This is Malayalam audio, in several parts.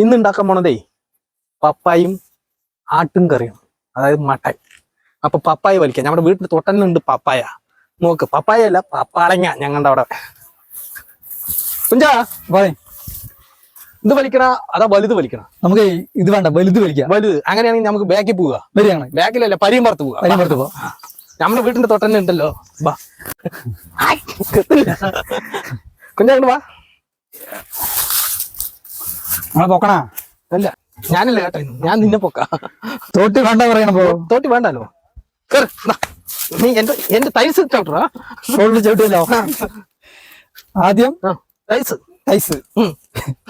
ഇന്ന് ഉണ്ടാക്കാൻ പോണതേ പപ്പായും ആട്ടും കറിയും. അതായത് മട്ടൻ. അപ്പൊ പപ്പായ വലിക്കാം. നമ്മുടെ വീട്ടിന്റെ തൊട്ടന്നുണ്ട് പപ്പായ. നോക്ക് പപ്പായ അല്ല പപ്പാളങ്ങ ഞങ്ങളുടെ അവിടെ. കുഞ്ചാ പറയ്. ഇത് വലിക്കണ അതാ വലുത് വലിക്കണ? നമുക്ക് ഇത് വേണ്ട വലുത് വലിക്കാം. വലുത്. അങ്ങനെയാണെങ്കിൽ നമുക്ക് ബാക്കിൽ പോവുക. വരികയാണ്. ബാക്കിലല്ല പരിയും പുറത്ത് പോവുക. പുറത്ത് പോവാ നമ്മുടെ വീട്ടിന്റെ തൊട്ടന്നെ ഉണ്ടല്ലോ ബാ കുഞ്ഞാ വാ. നമ്മളെ പൊക്കണാ? അല്ല ഞാനല്ല കേട്ടോ ഞാൻ നിന്നെ പൊക്ക. തോട്ടി വേണ്ട പറയണ പോ തോട്ടി വേണ്ടല്ലോ നീ എന്റെ എന്റെ തൈസ് ചവിട്ടറാ ഷോൾഡർ ആദ്യം തൈസ്. തൈസ്.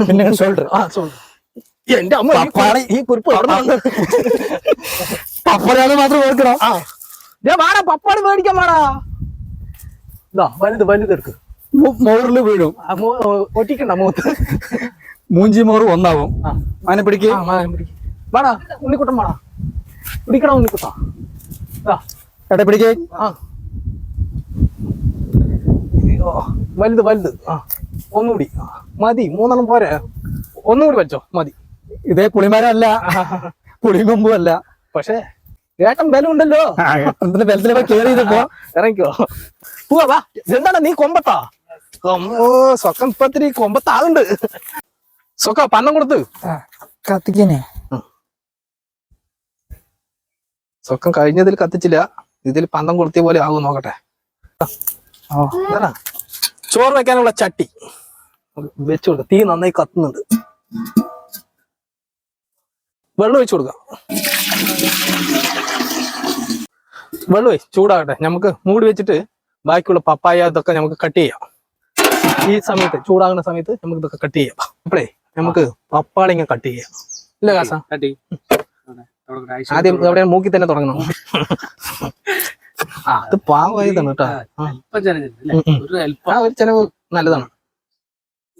പിന്നെ ഷോൾഡർ. ആ ഷോൾഡർ. എന്റെ അമ്മ ഈ കുറിപ്പ് അവിടെ മാത്രം ഓർക്കണം? ആ. വാടാ പപ്പാട് മേടിക്കാൻ വാടാ. വലുത് വലുതെടുക്ക് മോറിൽ വീഴും. ഒട്ടിക്കണ്ട മൂത്ത്. മൂഞ്ചി മോറ് ഒന്നാവും മാനം പിടിക്ക്. ആ, വാ, പിടിക്ക്. വാടാ ഉണ്ണിക്കുട്ടൻ വാടാ. പിടിക്കണ ഉണ്ണിക്കുട്ട. എടെ പിടിക്ക്. വലുത് വലുത്. ആ ഒന്നുകൂടി മതി മൂന്നെണ്ണം പോരെ. ഒന്നുകൂടി വെച്ചോ മതി. ഇതേ പുളിമരല്ല. പുളികൊമ്പും അല്ല പക്ഷേ ഏട്ടൻ ബലം ഉണ്ടല്ലോ ബലത്തിലൊക്കെ കേറി ഇറങ്ങിക്കോ. പോവാ വാ. എന്താണ് നീ കൊമ്പത്താ? കൊമ്പോ സ്വക്കം ഇപ്പത്തിരി കൊമ്പത്താളുണ്ട് സ്വക്ക പന്നം കൊടുത്ത്. കത്തിക്കനെ സ്വക്കം കഴിഞ്ഞതിൽ കത്തിച്ചില്ല. ഇതിൽ പന്തം കൊടുത്തിയ പോലെ ആകും നോക്കട്ടെ. ചോറ് വെക്കാനുള്ള ചട്ടി. വെച്ചു കൊടുക്ക. തീ നന്നായി കത്തുന്നുണ്ട്. വെള്ളം ഒഴിച്ചു കൊടുക്കാം. വെള്ളം ഒഴി ചൂടാകട്ടെ. നമുക്ക് മൂടി വെച്ചിട്ട് ബാക്കിയുള്ള പപ്പായ ഇതൊക്കെ നമുക്ക് കട്ട് ചെയ്യാം. ഈ സമയത്ത് ചൂടാകുന്ന സമയത്ത് നമുക്ക് ഇതൊക്കെ കട്ട് ചെയ്യാം. അപ്പോഴേ നമുക്ക് പപ്പാളി ഇങ്ങനെ കട്ട് ചെയ്യാം. ഇല്ല കാസ? ആദ്യം അവിടെ മൂക്കി തന്നെ തുടങ്ങണം. അത് പാവമായതാണ് കേട്ടോ. ആ. ഒരു ചെലവ് നല്ലതാണ്.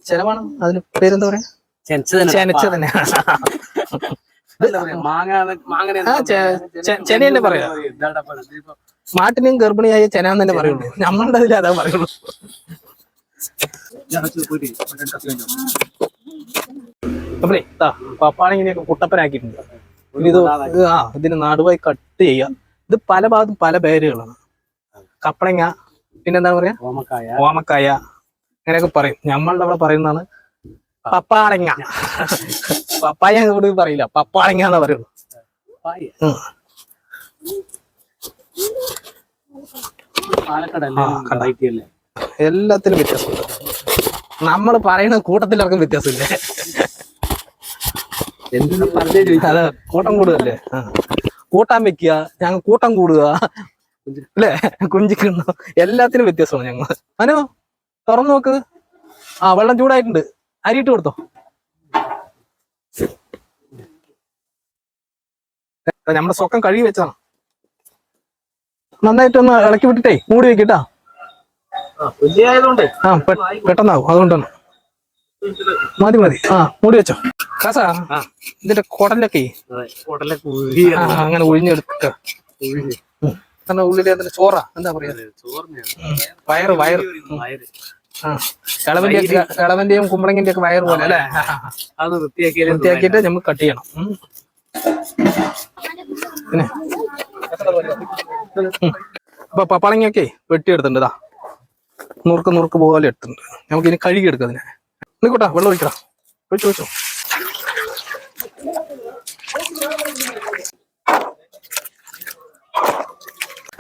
ചെലവാണ്. അതിന് പേരെന്താ പറയാ? ചെനച്ച് തന്നെ പറയാ. മാട്ടിനെയും ഗർഭിണിയായ ചെനാന്ന് തന്നെ പറയുള്ളൂ. നമ്മളുടെ അതിൽ അതാ പറയുള്ളൂ. അപ്പഴേ ഇതാ പപ്പാണിങ്ങനെയൊക്കെ കുട്ടപ്പനാക്കിയിട്ടുണ്ട്. ഇത് ആ ഇതിന് നടുവായി കട്ട് ചെയ്യാം ഇത് പല ഭാഗത്തും പല പേരുകളാണ്. കപ്പളങ്ങ പിന്നെന്താ പറയാ? ഓമക്കായ. ഓമക്കായ. അങ്ങനെയൊക്കെ പറയും. നമ്മളുടെ അവിടെ പറയുന്നതാണ് പപ്പാളങ്ങ. പപ്പായ ഇവിടെ പറയില്ല. പപ്പാളങ്ങ എന്നാ പറയുള്ളൂ? എല്ലാത്തിലും വ്യത്യാസമുണ്ട്. നമ്മൾ പറയുന്ന കൂട്ടത്തിലൊക്കെ വ്യത്യാസമില്ലേ? അത് കൂട്ടം കൂടുകയല്ലേ. കൂട്ടാൻ വെക്കുക ഞങ്ങൾ കൂട്ടം കൂടുക. അല്ലേ? കുഞ്ചിക്കുന്നു. എല്ലാത്തിനും വ്യത്യാസമാണ് ഞങ്ങൾ അനു തുറന്നു നോക്ക്. ആ വെള്ളം ചൂടായിട്ടുണ്ട്. അരിയിട്ട് കൊടുത്തോ. നമ്മുടെ സ്വക്കം കഴുകി നന്നായിട്ട് നന്നായിട്ടൊന്ന് ഇളക്കി വിട്ടിട്ടേ മൂടി വെക്കിട്ടാ ആ പെട്ടെന്നാവും. അതുകൊണ്ടാണ്. മതി മതി ആ മൂടി വെച്ചോ. കാസാ ഇതിന്റെ കുടലൊക്കെ. അങ്ങനെ ഒഴിഞ്ഞെടുക്ക കാരണം ഉള്ളിലെ അതിന്റെ ചോറ? എന്താ പറയാ? വയറ് വയറ്. ഇളവന്റെ ഇളവന്റെയും കുമ്പളങ്ങിന്റെ ഒക്കെ വയറ്. പോലെ അല്ലേ? അത് വൃത്തിയാക്കി വൃത്തിയാക്കിയിട്ട് നമുക്ക് കട്ട് ചെയ്യണം. പിന്നെ. അപ്പൊ പപ്പളങ്ങിയൊക്കെ വെട്ടിയെടുത്തിട്ടുണ്ട് ഇതാ നുറുക്ക് നുറുക്ക് പോലെ എടുത്തിട്ടുണ്ട്. നമുക്ക് ഇനി കഴുകി എടുക്കാം അതിനെ. നിൽക്കോട്ടാ വെള്ളം ഒഴിക്കടാ. ഒഴിച്ചു വെച്ചോ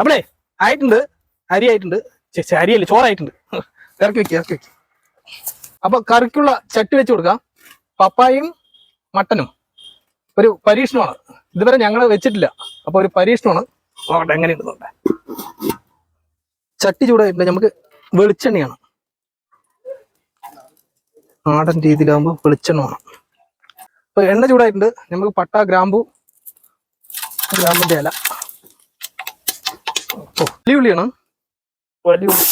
അപ്പളേ ആയിട്ടുണ്ട്. അരി ആയിട്ടുണ്ട്. ചേച്ചി അരിയല്ല ചോറായിട്ടുണ്ട്. ഇറക്കി വെക്കുക ഇറക്കി വെക്കുക അപ്പൊ കറിക്കുള്ള ചട്ടി വെച്ച് കൊടുക്കാം. പപ്പായും മട്ടനും. ഒരു പരീക്ഷണമാണ്. ഇതുവരെ ഞങ്ങൾ വെച്ചിട്ടില്ല. അപ്പൊ ഒരു പരീക്ഷണമാണ്. നോക്കട്ടെ എങ്ങനെയുണ്ട് നോക്കട്ടെ. ചട്ടി ചൂടായിട്ടുണ്ട്. നമുക്ക് വെളിച്ചെണ്ണയാണ്. നാടൻ രീതിയിലാകുമ്പോൾ വെളിച്ചെണ്ണ വേണം. അപ്പൊ എണ്ണ ചൂടായിട്ടുണ്ട്. നമുക്ക് പട്ട ഗ്രാമ്പു ഗ്രാമ്പിന്റെ ഇല. ഓ വലിയ ഉള്ളിയാണ് വലിയ ഉള്ളി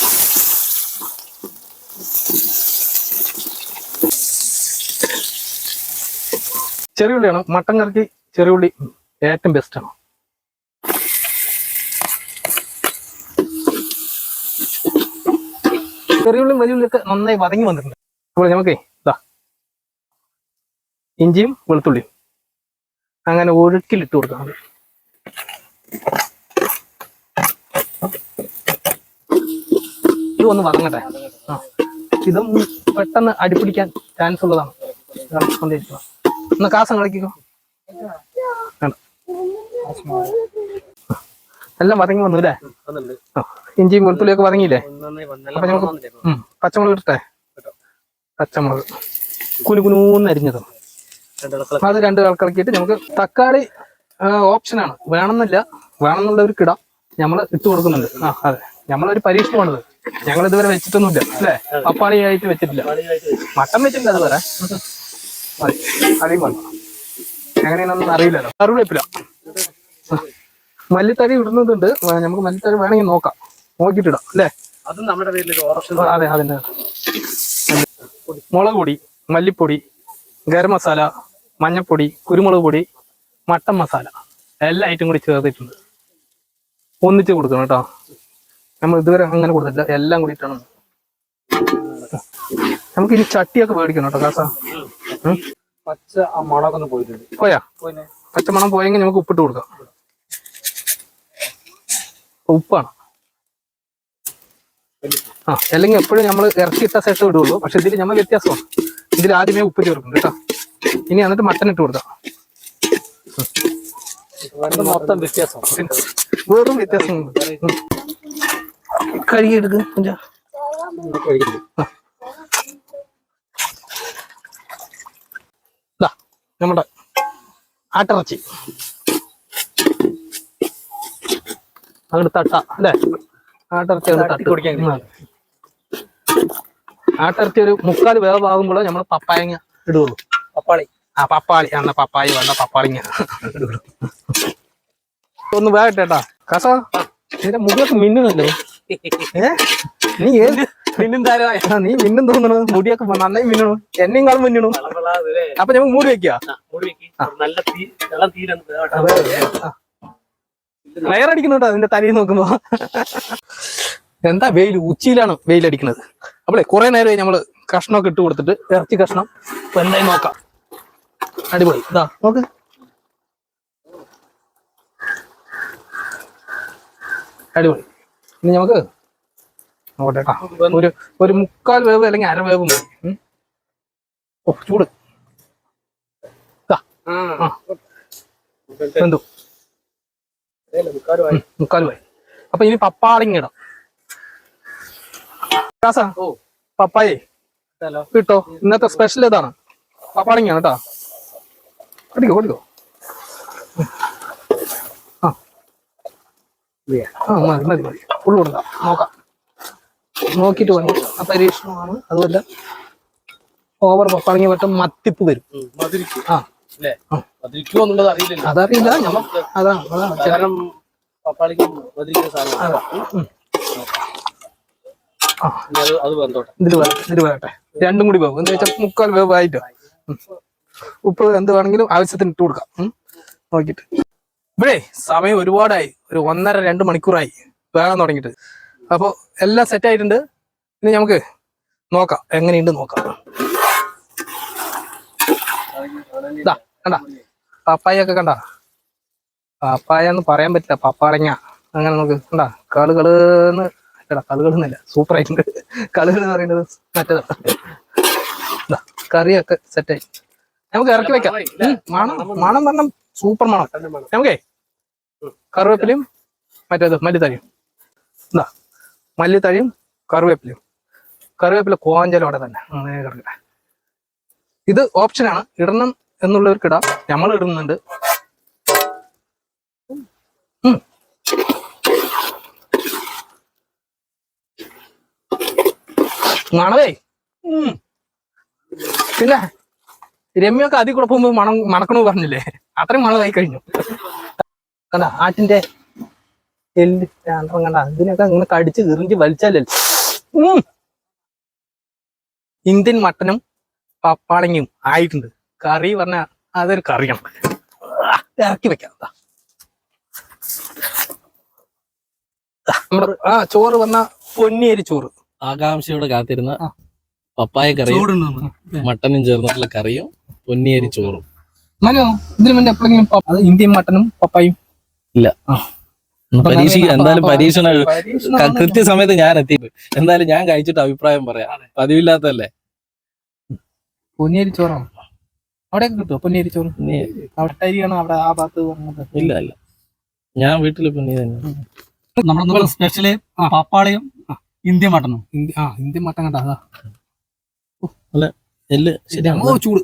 ചെറിയ ഉള്ളിയാണ് മട്ടൻ കറിക്ക് ചെറിയ ഉള്ളി ഏറ്റവും ബെസ്റ്റ് ആണ്. ചെറിയ ഉള്ളി വലിയ ഉള്ളിയൊക്കെ നന്നായി വതങ്ങി വന്നിട്ടുണ്ട്. അപ്പോൾ നമുക്കേ ഇതാ ഇഞ്ചിയും വെളുത്തുള്ളിയും അങ്ങനെ ഒഴുക്കിലിട്ട് കൊടുക്കാം. ഇത് ഒന്ന് വറങ്ങട്ടെ. ആ ഇതും പെട്ടെന്ന് അടിപിടിക്കാൻ ചാൻസ് ഉള്ളതാണ്. ഒന്ന് കാസം കളിക്കോ. എല്ലാം വറങ്ങി വന്നു അല്ലേ? ഇഞ്ചിയും വെളുത്തുള്ളിയൊക്കെ വറങ്ങിയില്ലേ? വന്നല്ല അപ്പൊ നമുക്ക് പച്ചമുളക് ഇട്ടേ പച്ചമുളക് കുനുകുനൂന്ന് അരിഞ്ഞതും. അത് രണ്ട് കളക്കിയിട്ട് നമുക്ക് തക്കാളി ഓപ്ഷനാണ് വേണമെന്നില്ല. വേണമെന്നുള്ളവർക്ക് ഇടാം നമ്മൾ ഇട്ട് കൊടുക്കുന്നുണ്ട്. ആ അതെ. നമ്മളൊരു പരീക്ഷണമാണിത്. ഞങ്ങൾ ഇതുവരെ വെച്ചിട്ടൊന്നുമില്ല അല്ലേ? പപ്പാളി ആയിട്ട് വെച്ചിട്ടില്ല. മട്ടൻ വെച്ചിട്ടില്ല അതുവരെ. മതി. അടിയും വേണം എങ്ങനെയാണെന്നൊന്നും അറിയില്ലല്ലോ. കറിവേപ്പില. മല്ലിത്തരി ഇടുന്നതുണ്ട്. നമുക്ക് മല്ലിത്തരി വേണമെങ്കിൽ നോക്കാം. നോക്കിയിട്ടിടാം അല്ലേ? അതെ അതിന്റെ മുളക് പൊടി മല്ലിപ്പൊടി ഗരം മസാല മഞ്ഞപ്പൊടി കുരുമുളക് പൊടി മട്ടൻ മസാല. എല്ലാ ഐറ്റം കൂടി ചേർത്തിട്ടുണ്ട്. ഒന്നിച്ച് കൊടുക്കണം കേട്ടോ. നമ്മൾ ഇതുവരെ അങ്ങനെ കൊടുത്തില്ല എല്ലാം കൂടിയിട്ടാണ്. നമുക്ക് ഇനി ചട്ടിയൊക്കെ മേടിക്കണം കേട്ടോ കാസ. പച്ച ആ മുളകൊന്ന് പോയിട്ടുണ്ട്. പോയാ? പച്ചമണം പോയെങ്കിൽ നമുക്ക് ഉപ്പിട്ട് കൊടുക്കാം. ഉപ്പാണ്. ആ അല്ലെങ്കിൽ എപ്പോഴും നമ്മൾ ഇറച്ചി ഇട്ട ശേഷം ഇടുള്ളൂ. പക്ഷെ ഇതിൽ നമ്മൾ വ്യത്യാസമാണ്. ഇതിൽ ആദ്യമേ ഉപ്പ് ചേർക്കും കേട്ടോ. ഇനി എന്നിട്ട് മട്ടൻ ഇട്ട് കൊടുക്കാം. മൊത്തം വ്യത്യാസം. വെറും വ്യത്യാസം. കഴുകിയെടുക്കും നമ്മുടെ ആട്ടിറച്ചി. അങ്ങോട്ട് തട്ട അല്ലേ? ആട്ടിറച്ചി ഒന്ന് തട്ടി കുടിക്കാൻ ഉം. ആട്ടിറച്ചി ഒരു മുക്കാൽ വേവാകുമ്പോൾ നമ്മൾ പപ്പായങ്ങ ഇടുള്ളൂ പപ്പാളി. ആ പപ്പാളി. അന്ന പപ്പായി വേണ്ട പപ്പാളിങ്ങ. ഇടുള്ളൂ ഒന്ന് വേഗട്ടേട്ടാ കസ. നിന്റെ മുടിയൊക്കെ മിന്നുന്നല്ലേ? നീ ഏത് മിന്നും ആ, നീ മിന്നും തോന്നണു മുടിയൊക്കെ നന്നായി മിന്നണു എന്നെയും കാളും മിന്നണു അപ്പൊ ഞമ്മക്ക് മൂടി വെക്കുക മുടി വെക്കി. നല്ല തീ അടിക്കുന്നുണ്ടോ? അതിന്റെ തലയിൽ നോക്കുമ്പോ? എന്താ വെയിൽ? ഉച്ചയിലാണ് വെയിൽ അടിക്കുന്നത്. അപ്പളേ കുറെ നേരമായി നമ്മൾ കഷ്ണമൊക്കെ ഇട്ട് കൊടുത്തിട്ട് ഇറച്ചി കഷ്ണം ഇപ്പൊ എന്തായാലും നോക്കാം. അടിപൊളി. ഇതാ നോക്ക്. അടിപൊളി. ഇനി നമുക്ക് ഒരു ഒരു മുക്കാൽ വേവ് അല്ലെങ്കിൽ അര വേവ് ചൂട്. എന്തോ? മുക്കാലുമായി. അപ്പൊ ഇനി പപ്പാളിങ് ഇടാം. കാസാ ഓ. പപ്പായേ. കിട്ടോ ഇന്നത്തെ സ്പെഷ്യൽ ഇതാണ്. പപ്പാളിങ്ങാണ് കേട്ടോ. അടിക്കോ അടിക്കോ. ആ. മതി മതി മതി. ഉള്ളു കൊടുക്കാം. നോക്കാം. നോക്കിയിട്ട് വേണം. ആ പരീക്ഷണമാണ്. അതുമല്ല ഓവർ പപ്പാളിങ്ങി പറ്റും മത്തിപ്പ് വരും. ആ. അതറിയില്ല അതാണ് കാരണം പപ്പാളിക്കും സാധനം രണ്ടും കൂടി പോകും. എന്താ വെച്ചാൽ മുക്കാൽ വേവായിട്ട് ഉപ്പ് എന്ത് വേണമെങ്കിലും ആവശ്യത്തിന് ഇട്ട് കൊടുക്കാം. നോക്കിട്ട് ഇവിടേ സമയം ഒരുപാടായി. ഒരു ഒന്നര രണ്ട് മണിക്കൂറായി. വേണം തുടങ്ങിയിട്ട്. അപ്പോൾ എല്ലാം സെറ്റ് ആയിട്ടുണ്ട്. ഇനി നമുക്ക് നോക്കാം. എങ്ങനെയുണ്ട് നോക്കാം. ഇതാ കണ്ട? പപ്പായ ഒക്കെ കണ്ട? പപ്പായ എന്ന് പറയാൻ പറ്റില്ല പപ്പാളങ്ങ അങ്ങനെ നമുക്ക് കണ്ട? കളുകളെന്ന് കളുകളെന്നല്ല സൂപ്പർ ആയിട്ടുണ്ട് കളുകൾ എന്ന് പറയുന്നത് മറ്റേതാണ് ദാ, കറിയൊക്കെ സെറ്റായി. നമുക്ക് ഇറക്കി വെക്കാം. മണം മണം പറഞ്ഞ സൂപ്പർ മണം. നമുക്കേ കറിവേപ്പിലയും മറ്റേത് മല്ലിത്തഴിയും. എന്താ മല്ലിത്തഴിയും കറിവേപ്പിലയും. കറിവേപ്പില കോഞ്ചലോടെ തന്നെ. അങ്ങനെ കിടക്കട്ടെ ഇത് ഓപ്ഷനാണ്. ഇടണം എന്നുള്ളവർക്ക് ഇടാം നമ്മൾ ഇടുന്നുണ്ട്. മണവേ. പിന്നെ രമ്യൊക്കെ അതി കൂടെ പോകുമ്പോ മണം മണക്കണു പറഞ്ഞില്ലേ? അത്രയും മണമായി കഴിഞ്ഞു. കണ്ട ആറ്റിന്റെ എല്ല് രണ്ടെണ്ണം കണ്ട അതിനൊക്കെ ഇങ്ങനെ കടിച്ച് എറിഞ്ച് വലിച്ചാലേ ഉം. ഇന്ത്യൻ മട്ടനും പപ്പാളങ്ങയും ആയിട്ടുണ്ട്. കറി പറഞ്ഞ അതൊരു കറിയാണ് ഇറക്കി വെക്കാം. ആ ചോറ് വന്ന പൊന്നിയരി ചോറ്. ആകാംക്ഷയോടെ കാത്തിരുന്ന പപ്പായ കറിയും മട്ടനും ചേർന്നിട്ടുള്ള കറിയും പൊന്നിയരി ചോറും. മനോ ഇതിനു മുന്നേ എപ്പോഴെങ്കിലും അത് ഇന്ത്യൻ മട്ടനും പപ്പായും? ഇല്ല. പരീക്ഷിക്കുക എന്തായാലും പരീക്ഷണ കൃത്യസമയത്ത് ഞാൻ എത്തി എന്തായാലും ഞാൻ കഴിച്ചിട്ട് അഭിപ്രായം പറയാം. പതിവില്ലാത്തല്ലേ പൊന്നിയരി ചോറാണ്? അവിടെ കിട്ടുമോ പൊന്നിയരി. ചോറ് ഇനി അവിടെ അരിയാണ്? അവിടെ ആ ഭാഗത്ത് വന്നത്? ഇല്ല ഇല്ല. ഞാൻ വീട്ടിൽ പൊന്നി തന്നെ നമ്മുടെ സ്പെഷ്യൽ പപ്പാളിയും ഇന്ത്യൻ മട്ടനും. ആ ഇന്ത്യൻ മട്ടൻ കണ്ട അതാ. എല്ല് ശരിയാണ് ഓ ചൂട്.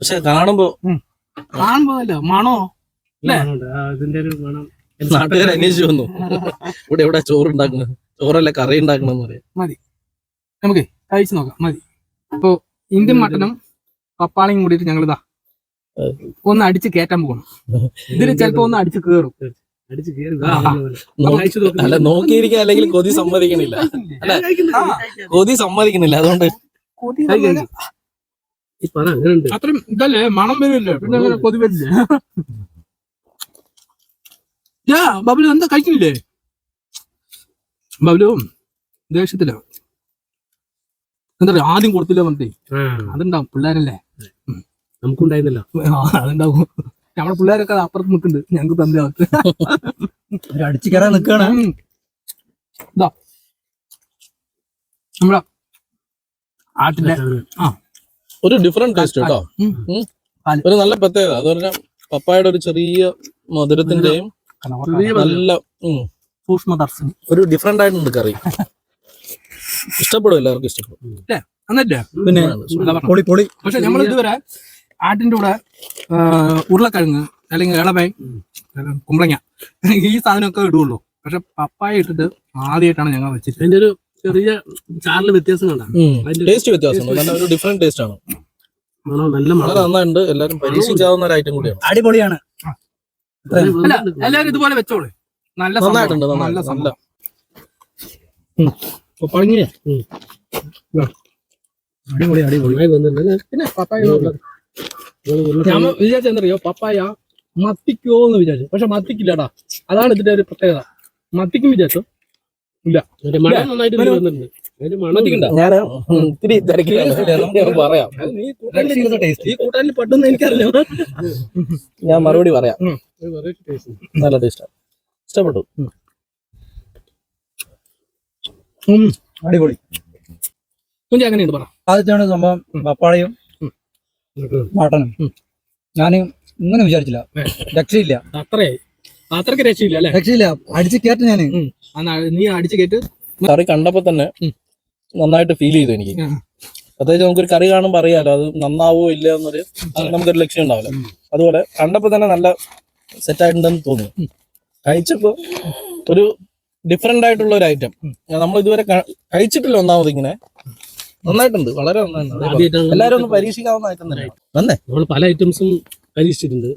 പക്ഷെ കാണുമ്പോ കാണുമ്പോ അല്ല? മണോ ഇതിന്റെ ഒരു മണം. നാട്ടുകാർ അന്വേഷിച്ചു വന്നു. ഇവിടെ എവിടെ ചോറ് ഉണ്ടാക്കുന്നത്? ചോറല്ല കറി ഉണ്ടാക്കണം പറയാം. മതി. നമുക്ക് കഴിച്ചു നോക്കാം. മതി. അപ്പൊ ഇന്ത്യൻ മട്ടനും പപ്പാളയും കൂടിയിട്ട് ഞങ്ങൾ ഇതാ ഒന്ന് അടിച്ച് കയറ്റാൻ പോകണം. ഇതിന് ചിലപ്പോ ഒന്ന് അടിച്ച് കേറും. അല്ല നോക്കിയിരിക്കാൻ അല്ലെങ്കിൽ കൊതി സമ്മതിക്കണില്ല. അല്ല കൊതി സമ്മതിക്കണില്ല. അതുകൊണ്ട് അത്രയും ഇതല്ലേ? മണം വരില്ലേ പിന്നെ അങ്ങനെ കൊതി വരില്ലേ? യാ ബബലു എന്താ കഴിക്കുന്നില്ലേ? ബബലു ദേഷ്യത്തിലാ. എന്താ പറയാ? ആദ്യം കൊടുത്തില്ല പറഞ്ഞേ അതുണ്ടാവും പിള്ളേരല്ലേ? നമുക്കുണ്ടായിരുന്നല്ലോ. അതുണ്ടാവും. നമ്മുടെ പിള്ളേരൊക്കെ അപ്പുറത്ത് നിൽക്കുന്നുണ്ട് ഞങ്ങൾക്ക് തന്നെ അടിച്ചു കയറാൻ. ഇതാ. നമ്മളെ ആട്ടിന്റെ ആ. ഒരു ഡിഫറെന്റ് ടേസ്റ്റ് കേട്ടോ. ഒരു നല്ല പ്രത്യേകത. അതുപോലെ പപ്പായുടെ ഒരു ചെറിയ മധുരത്തിന്റെയും നല്ല സൂക്ഷ്മദർശിനി ഒരു ഡിഫറെന്റ് ആയിട്ടുണ്ട് കറി. ഇഷ്ടപ്പെടും എല്ലാവർക്കും ഇഷ്ടപ്പെടും. പിന്നെ പൊളി പൊളി. പക്ഷെ നമ്മൾ ഇതുവരെ ആട്ടിന്റെ കൂടെ ഉരുളക്കിഴങ്ങ് അല്ലെങ്കിൽ ഇളവൈ കുമ്പളങ്ങ ഈ സാധനമൊക്കെ ഇടുള്ളൂ. പക്ഷെ പപ്പായ ഇട്ടിട്ട് ആദ്യമായിട്ടാണ് ഞങ്ങൾ വെച്ചിട്ട് അതിന്റെ ഒരു ചെറിയ ചാറിൽ വ്യത്യാസം കണ്ടാണ് അതിന്റെ ടേസ്റ്റ് നല്ല ഒരു ഡിഫറെന്റ് ടേസ്റ്റ് ആണ്. നല്ല വളരെ മണം നന്നായിട്ടുണ്ട്. എല്ലാവരും പരീക്ഷിക്കാവുന്ന ഒരു ഐറ്റം കൂടിയാണ്. അടിപൊളിയാണ്. എല്ലാരും എല്ലാവരും ഇതുപോലെ വെച്ചോളൂ. നല്ല. നന്നായിട്ടുണ്ട് നല്ല നല്ല. അടിപൊളി അടിപൊളി. പിന്നെ പപ്പായ ഞാൻ വിചാരിച്ചെന്തറിയോ പപ്പായ മത്തിക്കോന്ന് വിചാരിച്ചു. പക്ഷെ മത്തിക്കില്ലടാ. അതാണ് ഇതിന്റെ ഒരു പ്രത്യേകത. മത്തിക്കും വിചാരിച്ചു. ഇല്ല. ഞാൻ ഇത്തിരി തിരക്കിലാണ് നമുക്ക് ഞാൻ പറയാം. നീ കൂട്ടാനിൽ ഈ കൂട്ടാനിൽ പെട്ടെന്ന് എനിക്കറിയാം ഞാൻ മറുപടി പറയാം. നല്ല ടേസ്റ്റാണ് ഇഷ്ടപ്പെട്ടു. അടിപൊളി. അങ്ങനെയുണ്ട് പറ? ആദ്യത്തെയാണ് സംഭവം പപ്പാളയും മട്ടനും ഞാൻ ഇങ്ങനെ വിചാരിച്ചില്ല. രക്ഷയില്ല. അത്രേ. അത്രയ്ക്ക് രക്ഷയില്ല അല്ലെ? രക്ഷയില്ല. അടിച്ച് കയറ്റ ഞാൻ. നീ അടിച്ച് കേട്ട് കറി കണ്ടപ്പോ തന്നെ. നന്നായിട്ട് ഫീൽ ചെയ്തു എനിക്ക്. പ്രത്യേകിച്ച് നമുക്കൊരു കറി കാണുമ്പോൾ അറിയാലോ അത് നന്നാവോ ഇല്ല എന്നൊരു നമുക്കൊരു ലക്ഷ്യം ഉണ്ടാവില്ല. അതുപോലെ കണ്ടപ്പോ തന്നെ നല്ല സെറ്റ് ആയിട്ടുണ്ടെന്ന് തോന്നി കഴിച്ചപ്പോ ഒരു ഡിഫറെന്റ് ആയിട്ടുള്ള ഒരു ഐറ്റം നമ്മൾ ഇതുവരെ കഴിച്ചിട്ടില്ല ഒന്നാമത് ഇങ്ങനെ. നന്നായിട്ടുണ്ട്. വളരെ നന്നായിട്ടുണ്ട്. എല്ലാവരും എല്ലാരും ഒന്ന് പരീക്ഷിക്കാവുന്ന ഐറ്റം തന്നെ. വന്നേ നമ്മൾ പല ഐറ്റംസും പരീക്ഷിച്ചിട്ടുണ്ട്.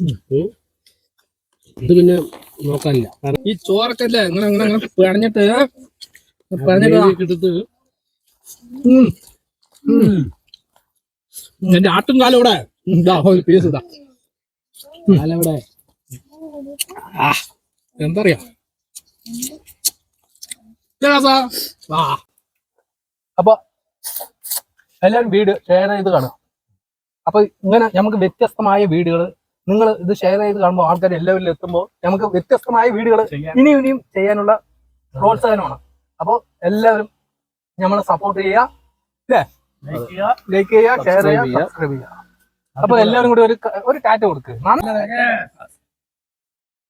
ഇത് പിന്നെ നോക്കാനില്ല. കാരണം ഈ ചോറൊക്കെ ആ, ഗ്രേവിയൊക്കെ എടുത്ത്. ഉം. ഉം. എന്റെ ആട്ടും കാലം ഇവിടെ ഇതാ ഒരു പീസ് ഇതാ. കാലം ഇവിടെ എന്താ പറയാ അപ്പൊ എല്ലാവരും വീട് ഷെയർ ചെയ്ത് കാണുക. അപ്പൊ ഇങ്ങനെ നമുക്ക് വ്യത്യസ്തമായ വീടുകൾ നിങ്ങൾ ഇത് ഷെയർ ചെയ്ത് കാണുമ്പോൾ ആൾക്കാർ എല്ലാവരിലും എത്തുമ്പോൾ നമുക്ക് വ്യത്യസ്തമായ വീടുകൾ ഇനിയും ഇനിയും ചെയ്യാനുള്ള പ്രോത്സാഹനമാണ്. അപ്പോൾ എല്ലാവരും നമ്മളെ സപ്പോർട്ട് ചെയ്യുക. അല്ലേ ലൈക്ക് ചെയ്യുക. ഷെയർ ചെയ്യുക സബ്സ്ക്രൈബ് ചെയ്യുക അപ്പൊ എല്ലാവരും കൂടി ഒരു ഒരു ടാറ്റ കൊടുക്ക്.